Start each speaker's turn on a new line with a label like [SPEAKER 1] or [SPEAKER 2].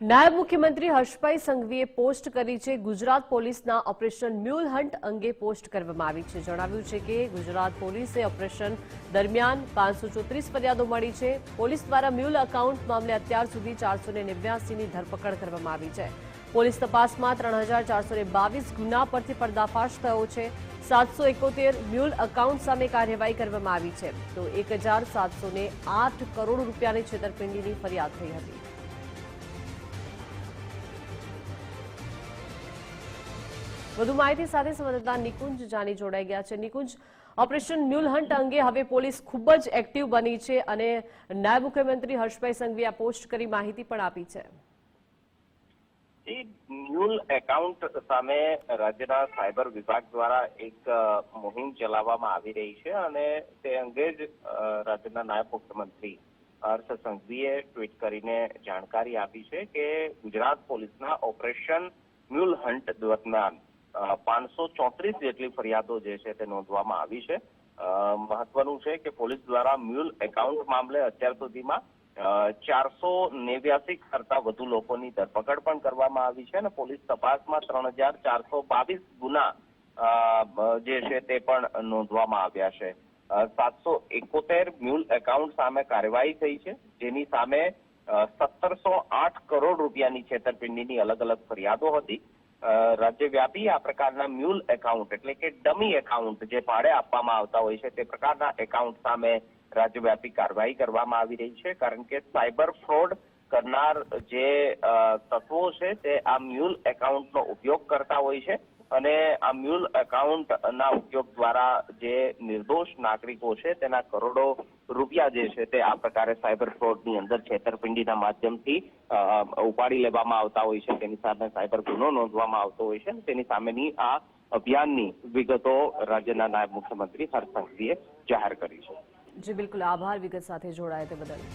[SPEAKER 1] નાયબ મુખ્યમંત્રી હર્ષભાઈ સંઘવીએ પોસ્ટ કરી છે, ગુજરાત પોલીસના ઓપરેશન મ્યુલ હન્ટ અંગે પોસ્ટ કરવામાં આવી છે. જણાવ્યું છે કે ગુજરાત પોલીસે ઓપરેશન દરમિયાન પાંચસો ચોત્રીસ ફરિયાદો મળી છે. પોલીસ દ્વારા મ્યુલ એકાઉન્ટ મામલે અત્યાર સુધી ચારસો નેવ્યાસીની ધરપકડ કરવામાં આવી છે. પોલીસ તપાસમાં ત્રણ હજાર ચારસો બાવીસ ગુના પરથી પર્દાફાશ થયો છે. સાતસો એકોતેર મ્યુલ એકાઉન્ટ સામે કાર્યવાહી કરવામાં આવી છે. તો એક હજાર સાતસો આઠ કરોડ રૂપિયાની છેતરપિંડીની ફરિયાદ થઈ હતી. વધુ માહિતી સાથે સંવાદદાતા નિકુંજ જાની જોડાઈ ગયા છે. નિકુંજ, ઓપરેશન મ્યુલ હન્ટ અંગે હવે પોલીસ ખૂબ જ એક્ટિવ બની છે અને નાયબ મુખ્યમંત્રી હર્ષભાઈ સંઘવીએ આ પોસ્ટ કરી માહિતી પણ આપી છે.
[SPEAKER 2] મ્યુલ એકાઉન્ટ સામે રાજ્યના સાયબર વિભાગ દ્વારા એક મુહિમ ચલાવવામાં આવી રહી છે અને તે અંગે જ રાજ્યના નાયબ મુખ્યમંત્રી હર્ષ સંઘવીએ ટ્વીટ કરીને જાણકારી આપી છે કે ગુજરાત પોલીસના ઓપરેશન મ્યુલ હન્ટ દરમિયાન પાંચસો ચોત્રીસ જેટલી ફરિયાદો જે છે તે નોંધવામાં આવી છે. મહત્વનું છે કે પોલીસ દ્વારા મ્યુલ એકાઉન્ટ મામલે અત્યાર સુધીમાં ચારસો નેવ્યાસી કરતા વધુ લોકોની ધરપકડ પણ કરવામાં આવી છે અને પોલીસ તપાસમાં ત્રણ હજાર ચારસો બાવીસ ગુના જે છે તે પણ નોંધવામાં આવ્યા છે. સાતસો એકોતેર મ્યુલ એકાઉન્ટ સામે કાર્યવાહી થઈ છે, જેની સામે સત્તરસો આઠ કરોડ રૂપિયાની છેતરપિંડીની અલગ અલગ ફરિયાદો હતી. રાજ્યવ્યાપી આ પ્રકારના મ્યુલ એકાઉન્ટ એટલે કે ડમી એકાઉન્ટ જે ભાડે આપવામાં આવતા હોય છે તે પ્રકારના એકાઉન્ટ સામે રાજ્યવ્યાપી કાર્યવાહી કરવામાં આવી રહી છે. કારણ કે સાયબર ફ્રોડ કરનાર જે તત્વો છે તે આ મ્યુલ એકાઉન્ટનો ઉપયોગ કરતા હોય છે. અને આ મ્યુલ એકાઉન્ટના ઉપયોગ દ્વારા જે નિર્દોષ નાગરિકો છે, તેના કરોડો રૂપિયા જે છે તે આ પ્રકારે સાયબર ફ્રોડની અંદર છેતરપિંડીના માધ્યમથી ઉપાડી લેવામાં આવતા હોય છે. તેની સામે સાયબર ગુનો નોંધવામાં આવતો હોય છે તેની સામેની આ અભિયાનની વિગતો રાજ્યના નાયબ મુખ્યમંત્રી હર્ષ જાહેર કરી છે.
[SPEAKER 1] જી, બિલકુલ. આભાર. વિગત સાથે જોડાય તે બદલ.